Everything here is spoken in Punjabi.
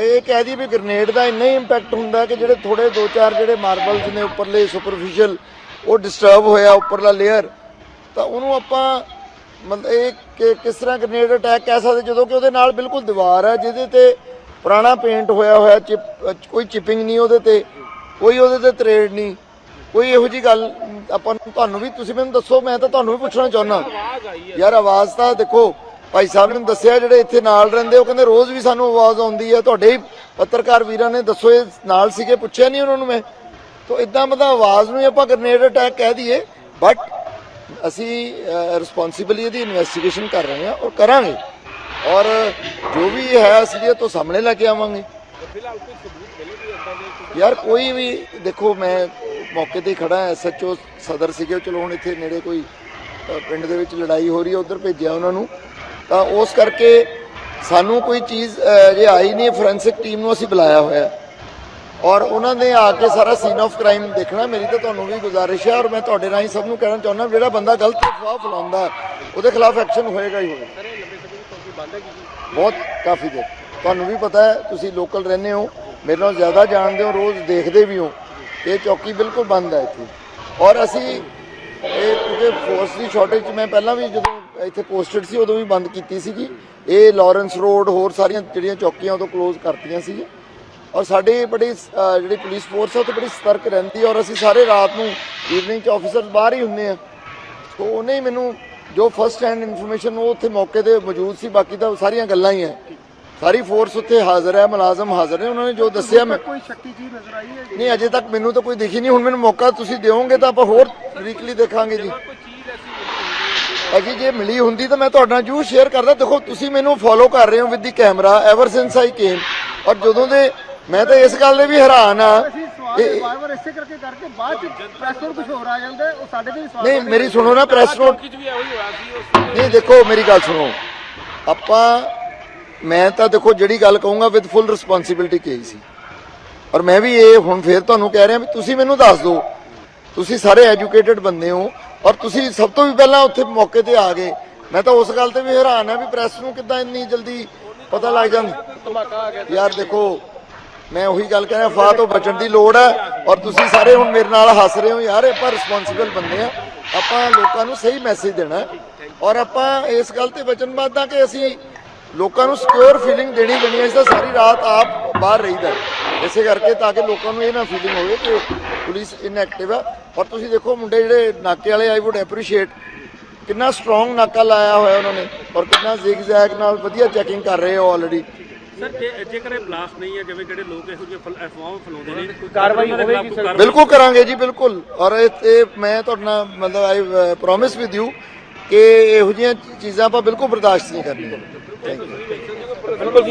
ਇਹ ਕਹਿ ਦੀ ਵੀ ਗ੍ਰਨੇਡ ਦਾ ਇੰਨਾ ਹੀ ਇੰਪੈਕਟ ਹੁੰਦਾ ਕਿ ਜਿਹੜੇ ਥੋੜੇ ਦੋ ਚਾਰ ਜਿਹੜੇ ਮਾਰਬਲਸ ਨੇ ਉੱਪਰਲੇ ਸੁਪਰਫੀਸ਼ੀਅਲ ਉਹ ਡਿਸਟਰਬ ਹੋਇਆ ਉੱਪਰਲਾ ਲੇਅਰ ਤਾਂ ਉਹਨੂੰ ਆਪਾਂ ਮਤਲਬ ਇਹ ਕਿ- ਕਿਸ ਤਰ੍ਹਾਂ ਗ੍ਰਨੇਡ ਅਟੈਕ ਕਹਿ ਸਕਦੇ, ਜਦੋਂ ਕਿ ਉਹਦੇ ਨਾਲ ਬਿਲਕੁਲ ਦੀਵਾਰ ਹੈ ਜਿਹਦੇ ਤੇ ਪੁਰਾਣਾ ਪੇਂਟ ਹੋਇਆ ਹੋਇਆ, ਚਿਪ, ਕੋਈ ਚਿਪਿੰਗ ਨਹੀਂ ਉਹਦੇ ਤੇ, ਕੋਈ ਉਹਦੇ ਤੇ ਤਰੇੜ ਨਹੀਂ। ਕੋਈ ਇਹੋ ਜੀ ਗੱਲ ਆਪਾਂ ਨੂੰ, ਤੁਹਾਨੂੰ ਵੀ ਤੁਸੀਂ ਮੈਨੂੰ ਦੱਸੋ, ਮੈਂ ਤਾਂ ਤੁਹਾਨੂੰ ਵੀ ਪੁੱਛਣਾ ਚਾਹੁੰਦਾ। ਯਾਰ ਆਵਾਜ਼ ਤਾਂ ਦੇਖੋ ਭਾਈ ਸਾਹਿਬ ਨੇ ਦੱਸਿਆ ਜਿਹੜੇ ਇੱਥੇ ਨਾਲ ਰਹਿੰਦੇ ਉਹ ਕਹਿੰਦੇ ਰੋਜ਼ ਵੀ ਸਾਨੂੰ ਆਵਾਜ਼ ਆਉਂਦੀ ਹੈ ਤੁਹਾਡੇ ਹੀ ਪੱਤਰਕਾਰ ਵੀਰਾਂ ਨੇ ਦੱਸੋ, ਇਹ ਨਾਲ ਸੀਗੇ, ਪੁੱਛਿਆ ਨਹੀਂ ਉਹਨਾਂ ਨੂੰ ਮੈਂ। ਤੋ ਇਦਾਂ ਮਤਲਬ ਆਵਾਜ਼ ਨੂੰ ਹੀ ਆਪਾਂ ਗ੍ਰਨੇਡ ਅਟੈਕ ਕਹਿ ਦਈਏ ਬਟ ਅਸੀਂ ਰਿਸਪੌਂਸਿਬਲੀ ਇਹਦੀ ਇਨਵੈਸਟੀਗੇਸ਼ਨ ਕਰ ਰਹੇ ਹਾਂ ਔਰ ਕਰਾਂਗੇ। ਔਰ ਜੋ ਵੀ ਹੈ ਅਸਲੀਅਤ ਉਹ ਸਾਹਮਣੇ ਲੈ ਕੇ ਆਵਾਂਗੇ। ਯਾਰ ਕੋਈ ਵੀ, ਦੇਖੋ ਮੈਂ ਮੌਕੇ ਤੇ ਹੀ ਖੜਾ ਐਸਐਚਓ ਸਦਰ ਸੀਗੇ, ਚਲੋ ਹੁਣ ਇੱਥੇ ਨੇੜੇ ਕੋਈ ਪਿੰਡ ਦੇ ਵਿੱਚ ਲੜਾਈ ਹੋ ਰਹੀ ਹੈ, ਉਧਰ ਭੇਜਿਆ ਉਹਨਾਂ ਨੂੰ। ਤਾਂ ਉਸ ਕਰਕੇ ਸਾਨੂੰ ਕੋਈ ਚੀਜ਼ ਜੇ ਆਈ ਨਹੀਂ ਫੋਰੈਂਸਿਕ ਟੀਮ ਨੂੰ ਅਸੀਂ ਬੁਲਾਇਆ ਹੋਇਆ ਔਰ ਉਹਨਾਂ ਨੇ ਆ ਕੇ ਸਾਰਾ ਸੀਨ ਆਫ ਕ੍ਰਾਈਮ ਦੇਖਣਾ, ਮੇਰੀ ਤਾਂ ਤੁਹਾਨੂੰ ਵੀ ਗੁਜ਼ਾਰਿਸ਼ ਹੈ ਔਰ ਮੈਂ ਤੁਹਾਡੇ ਰਾਹੀਂ ਸਭ ਨੂੰ ਕਹਿਣਾ ਚਾਹੁੰਦਾ, ਜਿਹੜਾ ਬੰਦਾ ਗਲਤ ਅਫਵਾਹ ਫੈਲਾਉਂਦਾ ਉਹਦੇ ਖਿਲਾਫ ਐਕਸ਼ਨ ਹੋਏਗਾ ਹੀ ਹੋਏਗਾ। ਬਹੁਤ ਕਾਫੀ ਦੇਰ। ਤੁਹਾਨੂੰ ਵੀ ਪਤਾ ਹੈ, ਤੁਸੀਂ ਲੋਕਲ ਰਹਿੰਦੇ ਹੋ, ਮੇਰੇ ਨਾਲ ਜ਼ਿਆਦਾ ਜਾਣਦੇ ਹੋ, ਰੋਜ਼ ਦੇਖਦੇ ਵੀ ਹੋ। ਇਹ ਚੌਕੀ ਬਿਲਕੁਲ ਬੰਦ ਹੈ ਇੱਥੇ। ਔਰ ਅਸੀਂ ਇਹ ਕਿਉਂਕਿ ਫੋਰਸ ਦੀ ਸ਼ਾਰਟੇਜ ਮੈਂ ਪਹਿਲਾਂ ਵੀ ਜਦੋਂ ਇੱਥੇ ਪੋਸਟਡ ਸੀ ਉਦੋਂ ਵੀ ਬੰਦ ਕੀਤੀ ਸੀਗੀ। ਇਹ ਲਾਰੈਂਸ ਰੋਡ ਹੋਰ ਸਾਰੀਆਂ ਜਿਹੜੀਆਂ ਚੌਕੀਆਂ ਉਦੋਂ ਕਲੋਜ਼ ਕਰਤੀਆਂ ਸੀ ਔਰ ਸਾਡੀ ਬੜੀ ਜਿਹੜੀ ਪੁਲਿਸ ਫੋਰਸ ਹੈ ਉਹ ਤੇ ਬੜੀ ਸਤਰਕ ਰਹਿੰਦੀ ਔਰ ਅਸੀਂ ਸਾਰੇ ਰਾਤ ਨੂੰ ਈਵਨਿੰਗ ਚ ਆਫੀਸਰਸ ਬਾਹਰ ਹੀ ਹੁੰਨੇ ਆ। ਸੋ ਉਹਨੇ ਹੀ ਮੈਨੂੰ ਜੋ ਫਸਟ ਹੈਂਡ ਇਨਫੋਰਮੇਸ਼ਨ ਉਹ ਉੱਥੇ ਮੌਕੇ ਤੇ ਮੌਜੂਦ ਸੀ ਬਾਕੀ ਤਾਂ ਸਾਰੀਆਂ ਗੱਲਾਂ ਹੀ ਹੈ ਸਾਰੀ ਫੋਰਸ ਉੱਥੇ ਹਾਜ਼ਰ ਹੈ ਮੁਲਾਜ਼ਮ ਹਾਜ਼ਰ ਨੇ ਉਹਨਾਂ ਨੇ ਜੋ ਦੱਸਿਆ ਮੈਂ ਕੋਈ ਸ਼ੱਕੀ ਚੀਜ਼ ਨਜ਼ਰ ਆਈ ਹੈ ਨਹੀਂ ਅਜੇ ਤੱਕ ਮੈਨੂੰ ਤਾਂ ਕੋਈ ਦਿਖੀ ਨਹੀਂ ਹੁਣ ਮੈਨੂੰ ਮੌਕਾ ਤੁਸੀਂ ਦਿਓਗੇ ਤਾਂ ਆਪਾਂ ਹੋਰ ਬਰੀਕਲੀ ਦੇਖਾਂਗੇ ਜੀ। ਅਜੀ ਜੇ ਮਿਲੀ ਹੁੰਦੀ ਤਾਂ ਮੈਂ ਤੁਹਾਡੇ ਨਾਲ ਜੂ ਸ਼ੇਅਰ ਕਰਦਾ। ਦੇਖੋ ਤੁਸੀਂ ਮੈਨੂੰ ਫੋਲੋ ਕਰ ਰਹੇ ਹੋ with the camera ever since I came ਔਰ ਜਦੋਂ ਦੇ ਮੈਂ ਤਾਂ ਇਸ ਗੱਲ ਦੇ ਵੀ ਹੈਰਾਨ ਆ ਅਸੀਂ ਸਵਾਲ ਇਹ- ਵਾਰ-ਵਾਰ ਇਸੇ ਕਰਕੇ ਕਰਕੇ ਬਾਅਦ ਚ ਪ੍ਰੈਸ ਨੂੰ ਕੁਝ ਹੋਰ ਆ ਜਾਂਦਾ ਹੈ, ਉਹ ਸਾਡੇ ਤੇ ਵੀ ਸਵਾਲ ਨਹੀਂ ਮੇਰੀ ਸੁਣੋ ਨਾ ਪ੍ਰੈਸ ਨੋਟ ਨਹੀਂ ਦੇਖੋ ਮੇਰੀ ਗੱਲ ਸੁਣੋ। ਆਪਾਂ ਮੈਂ ਤਾਂ ਦੇਖੋ ਜਿਹੜੀ ਗੱਲ ਕਹੂੰਗਾ ਵਿਦ ਫੁੱਲ ਰਿਸਪੌਂਸਿਬਿਲਟੀ ਕਹੀ ਸੀ। ਔਰ ਮੈਂ ਵੀ ਇਹ ਹੁਣ ਫੇਰ ਤੁਹਾਨੂੰ ਕਹਿ ਰਿਹਾ ਵੀ ਤੁਸੀਂ ਮੈਨੂੰ ਦੱਸ ਦਿਓ। ਤੁਸੀਂ ਸਾਰੇ ਐਜੂਕੇਟਿਡ ਬੰਦੇ ਹੋ। ਔਰ ਤੁਸੀਂ ਸਭ ਤੋਂ ਵੀ ਪਹਿਲਾਂ ਉੱਥੇ ਮੌਕੇ ਤੇ ਆ ਗਏ। ਮੈਂ ਤਾਂ ਉਸ ਗੱਲ ਤੇ ਵੀ ਹੈਰਾਨ ਆ ਵੀ ਪ੍ਰੈਸ ਨੂੰ ਕਿੱਦਾਂ ਇੰਨੀ ਜਲਦੀ ਪਤਾ ਲੱਗ ਜਾਂਦੀ। ਯਾਰ ਦੇਖੋ, ਮੈਂ ਉਹੀ ਗੱਲ ਕਹਿ ਰਿਹਾ, ਫਾਹ ਤੋਂ ਬਚਣ ਦੀ ਲੋੜ ਹੈ ਔਰ ਤੁਸੀਂ ਸਾਰੇ ਹੁਣ ਮੇਰੇ ਨਾਲ ਹੱਸ ਰਹੇ ਹੋ ਯਾਰ, ਆਪਾਂ ਰਿਸਪੌਂਸਿਬਲ ਬੰਦੇ ਆ ਆਪਾਂ ਲੋਕਾਂ ਨੂੰ ਸਹੀ ਮੈਸੇਜ ਦੇਣਾ ਔਰ ਆਪਾਂ ਇਸ ਗੱਲ ਤੇ ਵਚਨਬੱਧ ਆ ਕਿ ਅਸੀਂ ਲੋਕਾਂ ਨੂੰ ਸਿਕਿਉਰ ਫੀਲਿੰਗ ਦੇਣੀ ਦੇਣੀ ਹੈ, ਇਸ ਦਾ ਸਾਰੀ ਰਾਤ ਆਪ ਬਾਹਰ ਰਹੀਦਾ ਇਸੇ ਕਰਕੇ ਤਾਂ ਕਿ ਲੋਕਾਂ ਨੂੰ ਇਹ ਨਾ ਫੀਲਿੰਗ ਹੋਵੇ ਕਿ ਪੁਲਿਸ ਇਨਐਕਟਿਵ ਆ ਔਰ ਤੁਸੀਂ ਦੇਖੋ ਮੁੰਡੇ ਜਿਹੜੇ ਨਾਕੇ ਵਾਲੇ ਆਈ ਵੁੱਡ ਐਪਰੀਸ਼ੀਏਟ ਕਿੰਨਾ ਸਟਰੋਂਗ ਨਾਕਾ ਲਾਇਆ ਹੋਇਆ ਉਹਨਾਂ ਨੇ ਔਰ ਕਿੰਨਾ ਜ਼ਿਗਜ਼ੈਗ ਨਾਲ ਵਧੀਆ ਚੈਕਿੰਗ ਕਰ ਰਹੇ ਹੋ ਆਲਰੇਡੀ ਸਰ ਜੇਕਰ ਇਹ ਬਲਾਸਟ ਨਹੀਂ ਹੈ ਜਿਵੇਂ ਜਿਹੜੇ ਲੋਕ ਇਹੋ ਜਿਹੇ ਫਲ- ਅਫਵਾਹਾਂ ਫੈਲਾਉਂਦੇ ਨੇ ਕੋਈ ਕਾਰਵਾਈ ਹੋਵੇਗੀ ਸਰ। ਬਿਲਕੁਲ ਕਰਾਂਗੇ ਜੀ ਬਿਲਕੁਲ। ਔਰ ਇਹ ਮੈਂ ਤੁਹਾਡੇ ਨਾਲ ਮਤਲਬ ਆਈ ਪ੍ਰੋਮਿਸ ਵਿਦ ਯੂ ਕਿ ਇਹੋ ਜਿਹੀਆਂ ਚੀਜ਼ਾਂ ਆਪਾਂ ਬਿਲਕੁਲ ਬਰਦਾਸ਼ਤ ਨਹੀਂ ਕਰਨੀਆਂ। ਥੈਂਕ ਯੂ ਬਿਲਕੁਲ